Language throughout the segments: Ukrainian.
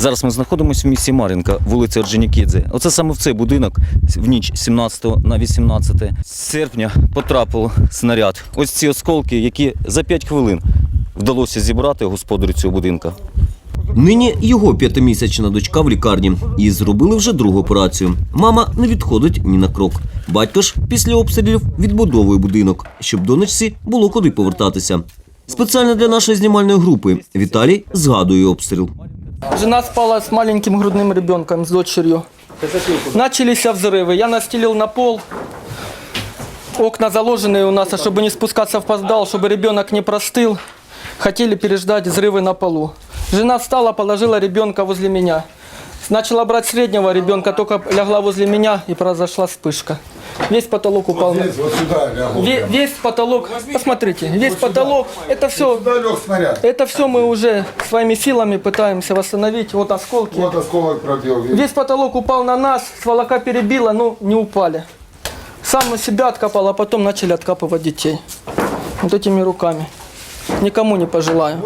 Зараз ми знаходимося в місті Мар'їнка, вулиця Орджонікідзе. Оце саме в цей будинок в ніч 17 на 18 серпня потрапив снаряд. Ось ці осколки, які за 5 хвилин вдалося зібрати господарю цього будинка. Нині його п'ятимісячна дочка в лікарні. Їй зробили вже другу операцію. Мама не відходить ні на крок. Батько ж після обстрілів відбудовує будинок, щоб донечці було куди повертатися. Спеціально для нашої знімальної групи Віталій згадує обстріл. Жена спала с маленьким грудным ребенком, с дочерью. Начались взрывы. Я настелил на пол. Окна заложенные у нас, а чтобы не спускаться в подвал, чтобы ребенок не простыл. Хотели переждать взрывы на полу. Жена встала, положила ребенка возле меня. Начала брать среднего ребенка, только лягла возле меня и произошла вспышка. Весь потолок упал. на- Вот сюда лягу. Ве- Весь потолок, посмотрите, весь потолок, это все, Сюда лег снаряд. это все мы уже своими силами пытаемся восстановить. Вот осколки. Вот осколок пробил. видишь? Весь потолок упал на нас, сволока перебила, но не упали. Сам себя откопал, а потом начали откапывать детей. Вот этими руками. Никому не пожелаю.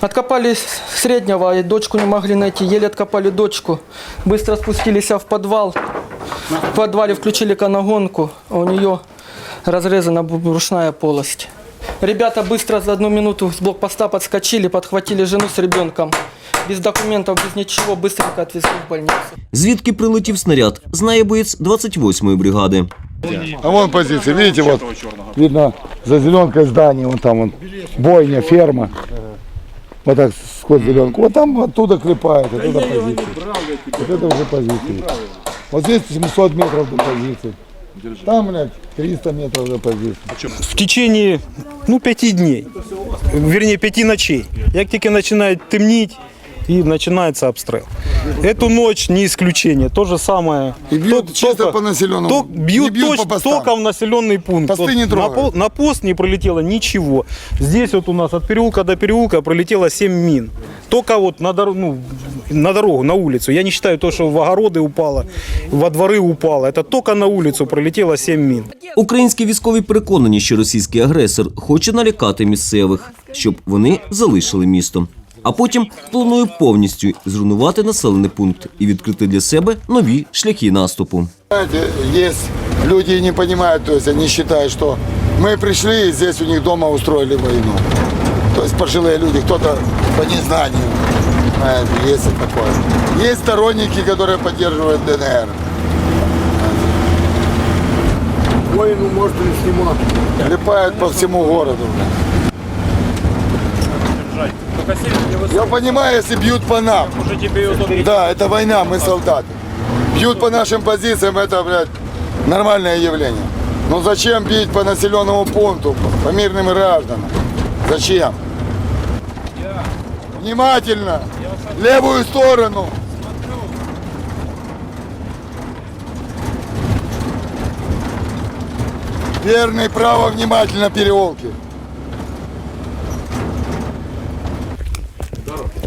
Откопали с- среднего, и дочку не могли найти. Еле откопали дочку. Быстро спустились в подвал. В подвале включили канагонку, а у нее разрезана бу- брюшная полость. Ребята быстро за одну минуту с блокпоста подскочили, подхватили жену с ребенком. Без документов, без ничего, быстренько отвезли в больницу. Звідки прилетів снаряд, знає боєць 28-ї бригади. А вон позиция, видите, вот видно за зеленкой здание, вон там вон бойня, ферма. Вот так сход зеленку. Вот там оттуда клепает, оттуда позиция. Вот это уже позиция. Вот здесь 700 метров до позиции. Там, блядь, 300 метров до позиции. в течение ну, пяти дней, вернее пяти ночей. Як тільки починає темніть і починається обстрел. Эту ночь не исключение. То же самое. И бьют Тол- чисто только- по населенному. тол- не бьют бьют точ- по постам. только в населенный пункт. Посты не на, трогают. по- на пост не пролетело ничего. Здесь вот у нас от переулка до переулка пролетело 7 мин. Только вот на, дор- ну, на дорогу, на улицу. Я не считаю то, что в огороды упало, во дворы упало. Это только на улицу пролетело 7 мин. Українські військові переконані, що російський агресор хоче налякати місцевих, щоб вони залишили місто. А потім планує повністю зруйнувати населений пункт і відкрити для себе нові шляхи наступу. Знаете, есть люди не понимают, то есть они считают, что мы пришли и здесь у них дома устроили войну. То есть пожилые люди, кто-то по незнанию. Знаете, есть и такое. Есть сторонники, которые поддерживают ДНР. Войну может не снимать. Клепают по всему городу. Я понимаю, если бьют по нам. Да, это война, мы солдаты. Бьют по нашим позициям, это, блядь, нормальное явление. Но зачем бить по населенному пункту, по мирным гражданам? Зачем? Внимательно! Левую сторону! Верный, право, внимательно переулки.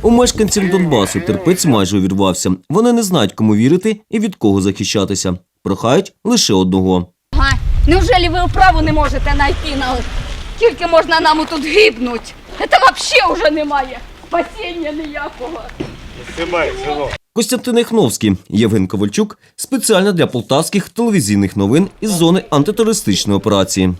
У мешканців Донбасу терпець майже увірвався. Вони не знають, кому вірити і від кого захищатися. Прохають лише одного. Га? Неужели ви управу не можете знайти на скільки можна нам тут гибнуть? Це взагалі вже немає спасіння ніякого. Костянтин Яхновський, Євген Ковальчук спеціально для полтавських телевізійних новин із зони антитерористичної операції.